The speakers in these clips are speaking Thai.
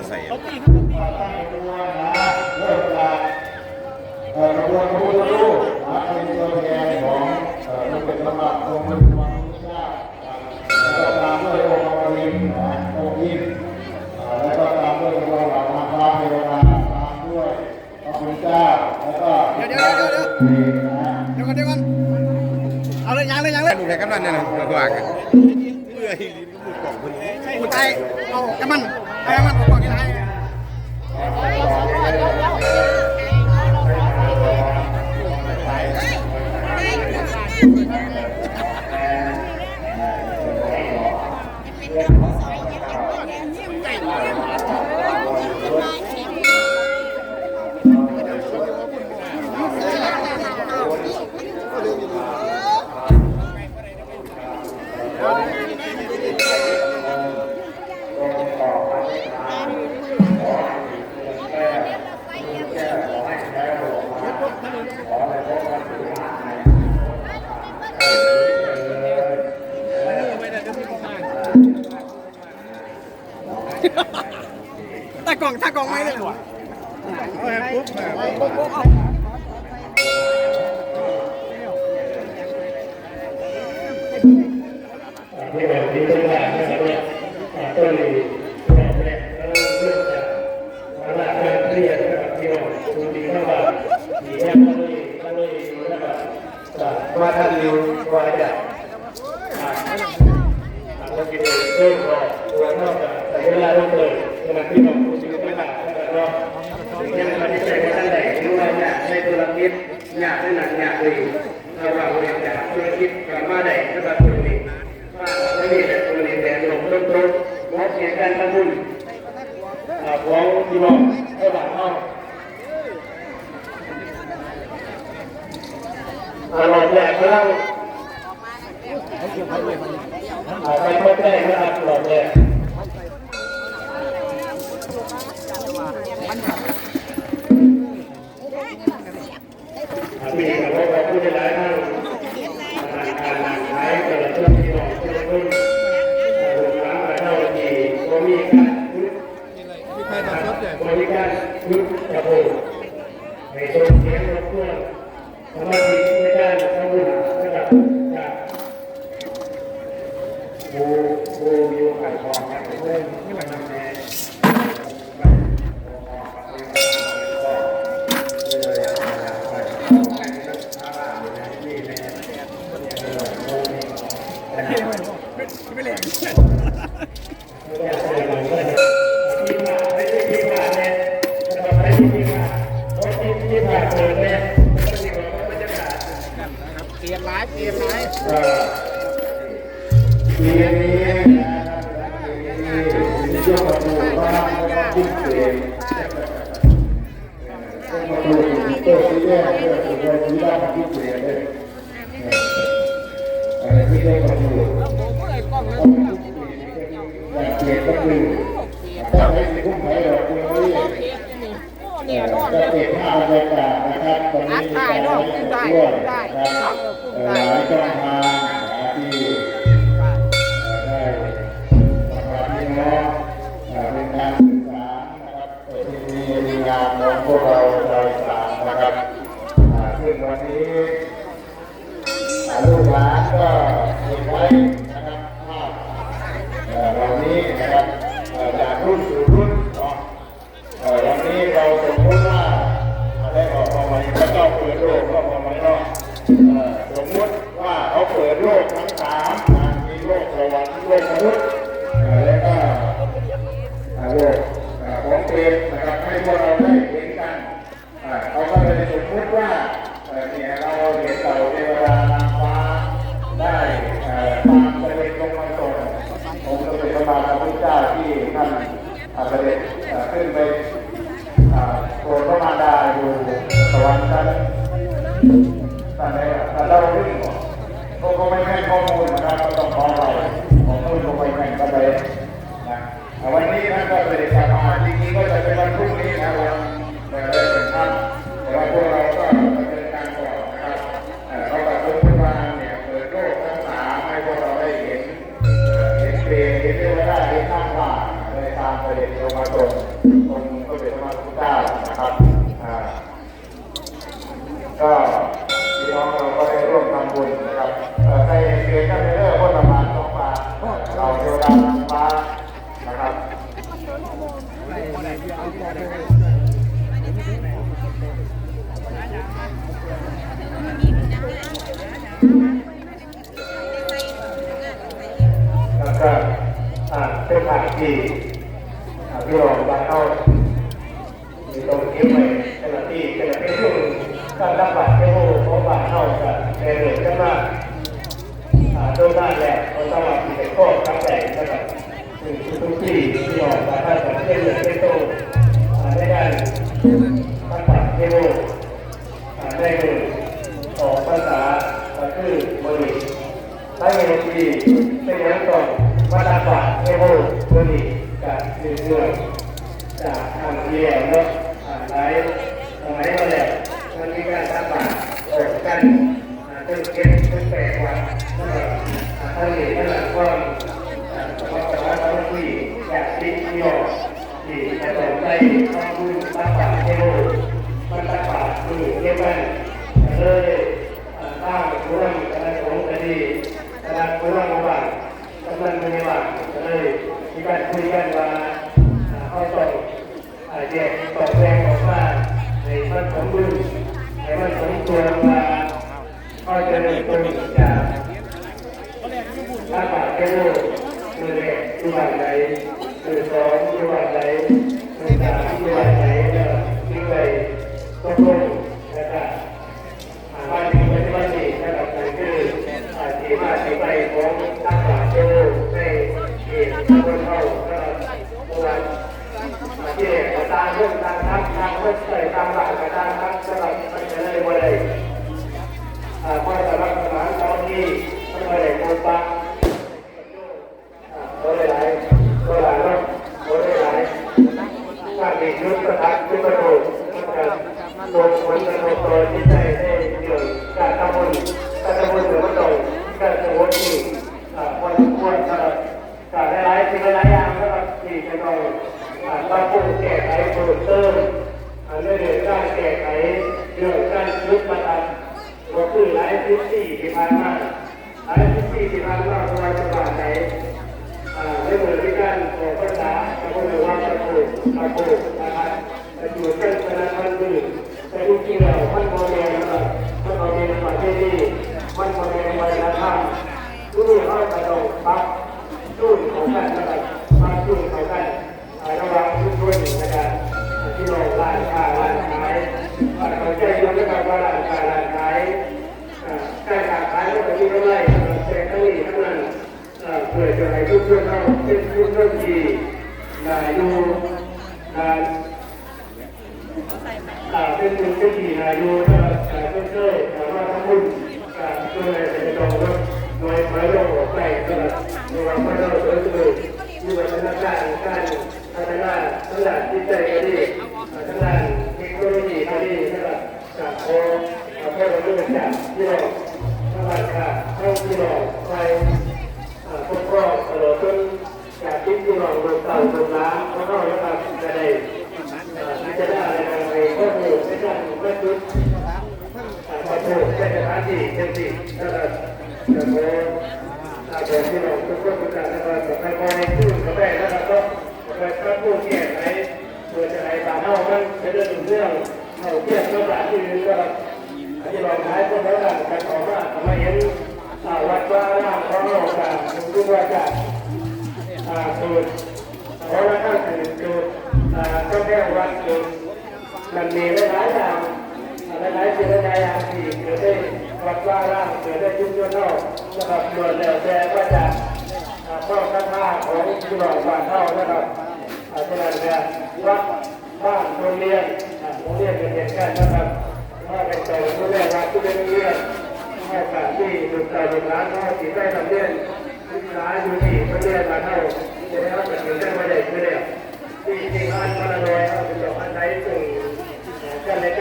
อไซค์ตั้งตัวนะเริ่มจากเอ่อกระบวนพระพุทธรูปนะเป็นตัวแทนของเอ่อพระเป็นพระบาทองค์พระบรมชาติแล้วก็ตามด้วยองค์อรินทร์นะองค์ยิ่งอ่าแล้วก็ตามด้วยตัวเหล่านาคาเทวดาตามด้วยพระคุณเจ้าแล้วก็เดี๋ยวเดี๋ยวเดี๋ยวเดี๋ยวเองนะเดี๋ยวก่อนเดี๋ยวก่อนเอาเลยยังเลยยังเลยดูแลกำนันเนี่ยนะระหว่างกัน เมื่อยพูดกล่องเพิ่นกูใจเอากระมันเอากมันออกก่อนกี่ไรต ที่แบบนี้เป็นแบบนี้เนี่ยก็เลยแบบนี้แล้วเรื่องจากเวลาการเครียดกับเที่ยวดูดีเข้ามาดีแค่ก็เลยก็เลยนะครับจากว่าถ้าเร็วกว่าจะอ่าเราคิดเรื่องของตัวเท่ากับแต่เวลาเราเปิดขณะที่เราดูดีไม่ต่างกันเนาะยังไม่ได้ใจว่าท่านใดรู้ว่าอยากในธุรกิจอยากได้ โบโบวิวไข่ทอกันเรื่องที่มันนำแน่ที่ผ่านเลยเนี่ยเปลี่ยนไลฟ์เปลี่ยนไลฟ์ ปีนี้นะครับยกประตูบ้านแล้วก็ขึ้นเสียงประตูตัวที่แรกเนี่ยคือตัวที่บ้านขึ้นเสียงเลยอะไรที่ได้ประตูแต่เกียรติก็คือถ้าไม่มีผู้ใหญ่เราควรที่จะเก็บภาพบรรยากาศนะครับตอนนี้มีการด้วยนะครับหลายช่องทาง วกเราชาวสามนะครับซึ่งวันนี้ลูกหลานก็เก็บไว้นะครับภาพเหล่านี้นะครับจากรุ่น มเด็จพระบาทสมเจเจ้าที่ท่านเสด็จขึ้นไปโปรดพระมารดาอยู่สวรรค์ชั้นตอนนี้แต่เราเรื่องก็ก็ไม่แม่นข้อมูลนะครับก็ต้องขอไปข้อมูลก็ไม่แม่นก็เลยนะวันนี้ท่านก็เสด็จกลับมาจริงๆก็จะเป็นวันพรุ่งนี้นะวันเอ่อได้เป็นท่านแต่ว่าพวกเราก็ แล้วก็อ่าเส้นทางที่อ่าพี่รองบานเข้ามีตรงนี้ไว้ขณะที่ขณะที่ช่วงการรับบาดเจ็บของบานเข้ากับในเรื่องกันว่าอ่าโดยด้านแรกเราต้องมาที่เป็นข้อตั้งแต่นะครับถึงทุกที่ที่รองบานเข้ากับเส้นเลือเส้นโตได้ด้านรับบาดเจ็บอ่าได้เรื่องของภาษาก็คือบริ ถ้าเงินดีเป็นย่างก่อนมาตาบาทเอโบตัวนี้จากเรื่องจากทางเรียนเนาะอ่านไว้สมัยมาแล้วมันมีการตาบาทออกกันตึ้งเก็บตึ้งแปลกว่านั่นแหละอ่าท่านนี้นั่นแหละก็อ่าสมัยสมัยตอนที่อยากที่ที่ออกที่จะสนใจต้องดูตาบาทเอโบมันตาบาทมือเรียกว่าเลยอ่าตั้งรื่องอะไรของคดี คณะผู้ร่างว่ากำนันไม่ว่าเลยมีการคุยกันว่าเขาต้องแยกตอกแรงออกมาในมันสมดุลในมันสมตัวว่าเขาจะได้ตัวจากถ้าปากแก้วมือแรกที่วันไหนมือสองที่วันไหนมือสามที่วันไหนแล้วที่ไปตกลงนะครับ ทักทางเว็บไซต์ตามหลักการทักสำหรับมันจะได้บ่ได้ คือหลายพื้นที่ที่ผ่านมาหลายพื้นที่ที่ผ่านมาเพราะว่าจังหวัดไหนอ่าในเมืองที่การออกภาษาตะโกนว่าตะโกนตะโกนนะครับแต่อยู่เป็นคณะมันดื้แต่จริงๆแล้วมันโมเดลนะครับมันโมเดลประเทศนี้มันโมเดลวัฒนธรรมทุกที่เขาจะต้องปรับจูนของกันนะครับมาจูนของกันอ่าระหว่างทุกคน ขายก็จะมีกำไรแต่ทั้งนี้ทั้งนั้นเพื่อจะให้ทุกคนเราเป็นผู้เริ่มดีนายูนาอ่าเป็นผู้เป็นดีนายูนะครับอ่าเป็นเจ้าสามารถทำบุญอ่าช่วยในตรงนั้นโดยไม้ลงหัวใจนะรับในวันพระเราเสด็จมีวัฒนธรรมการพัฒนาทั้งด้านจิตใจก็ดีอ่าทั้งด้านเทคโนโลยีก็ดีนะครับจากโอ้อ่าพ่อเราเรื่องจากที่เรา ทำงานค่ะเข้าที่เราไปพวกก็ตลอดจนจากที่ที่เราลงเต่าลงน้ำแล้วก็นะครับจะได้พิจารณาในทางในข้อมูลไม่ใช่ไม่คิดข้อมูลในสถานที่เป็นสิ่นะครับแต่พออาจจะที่เราทุกคนทุกท่านนะครับจะไปคอยพูดกับแม่นะครับก็ไปพระผู้เกี่ยไหนเพื่อจะให้ตาเท่ามันจะเรื่องเรื่องเอาเกี่ยกับสถานที่นี้ก็ อธิบายท้ายพวกเราการขอว่าทำไมเห็นวัดว่าร่างของเราการรู้ว่าจะอ่าเกิดเพราะว่าถ้าเกิดเกิดอ่าก็แค่วัดเกิดมันมีหลายๆอย่างหลายๆสิ่งหลายๆอย่างที่เกิดได้วัดว่าร่างเกิดได้ยุ่งยากเท่านะครับเกิดแล้วแต่ว่าจะอ่าข้อคาถาของที่เราบ้านเท่านะครับอาจารย์เนี่ยวัดบ้านโรงเรียนโรงเรียนเป็นเหตุการณ์นะครับ ว่าเป็นตัวโรงเรียนวัดที่เป็นโรงเรียนโอกาสที่ดุจใจดุจร้านเขาติดได้ทำเรียนศึกษาอยู่ที่ประเทศมาเท่าจะได้รับการเงินได้ไม่ได้ไม่ได้ที่ที่ร้านมาลอยเอาเป็นดอกอันใดส่งกันเลย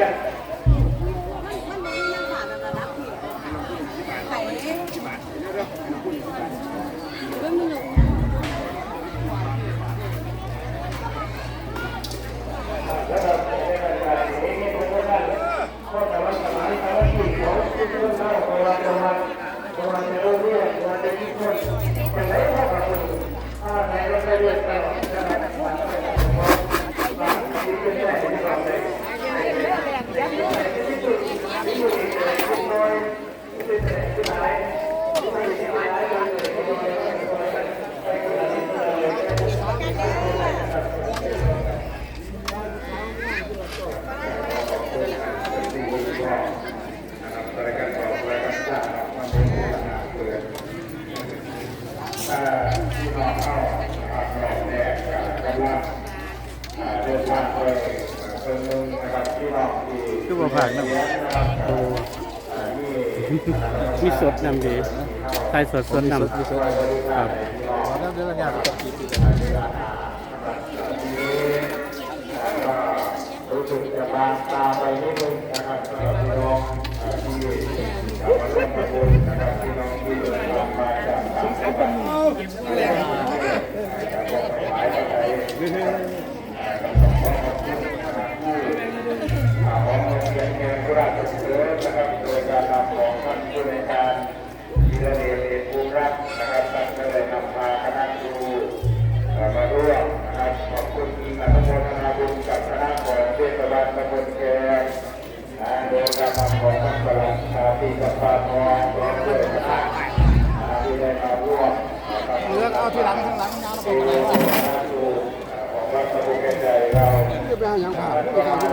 เข้ครัอบแกกัางนะครับที่เราที่คืผ่านนะมีสดนำดีไทยสดสดนำครับน้ดานสไปนิดนึงนะครับพี่น้องที่จะมาร่วมประมูล ท่านประหลัดชาติสัมปาทองพร้อมด้วยคณะที่ได้มาร่วมเลือกเอาที่หลังข้างหลังยาวแล้วดูก็ไปคณะครูของวัดตะบุแก่ใจเราจะไปหาอย่างผ่านที่ทางที่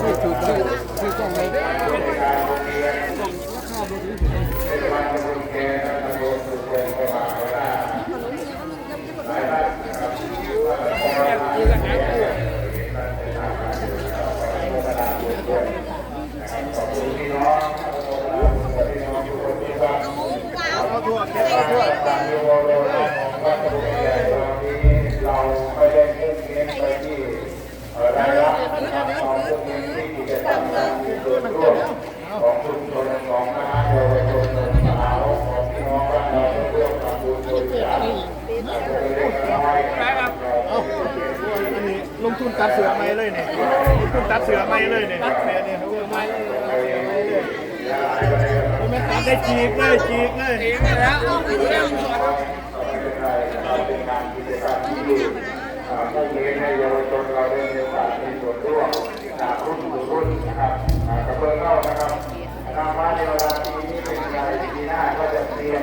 ที่จุดที่ที่ต้องเลยการโรงเรียนเทศบาลตำบลแกนะตำบลสุโขทัยประมาณว่าหลายท่านนะครับ ตัดเสือไม้เลยเนี่ยลงทุนตัดเสือไม้เลยเนี่ยแม่เนี่ยเขาเรียกไม้ไม่ตัดได้จีกเลยจีกเลยจีกแล้วเป็นงานกิจกรรมที่มุ่งเน้นให้เยาวชนเราได้มีโอกาสมีส่วนร่วมจากรุ่นสู่รุ่นนะครับกระเบื้องเข้านะครับนำมาในเวลาปีนี้เป็นไงปีหน้าก็จะเตรียม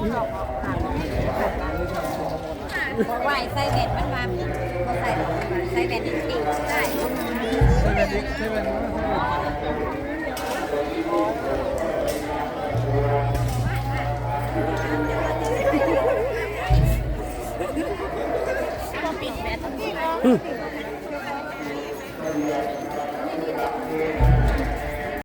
เพราะว่าไส้เบ็ดมันมาเขาใส่ไส้เบ็ดจริงๆได้ปิดแบต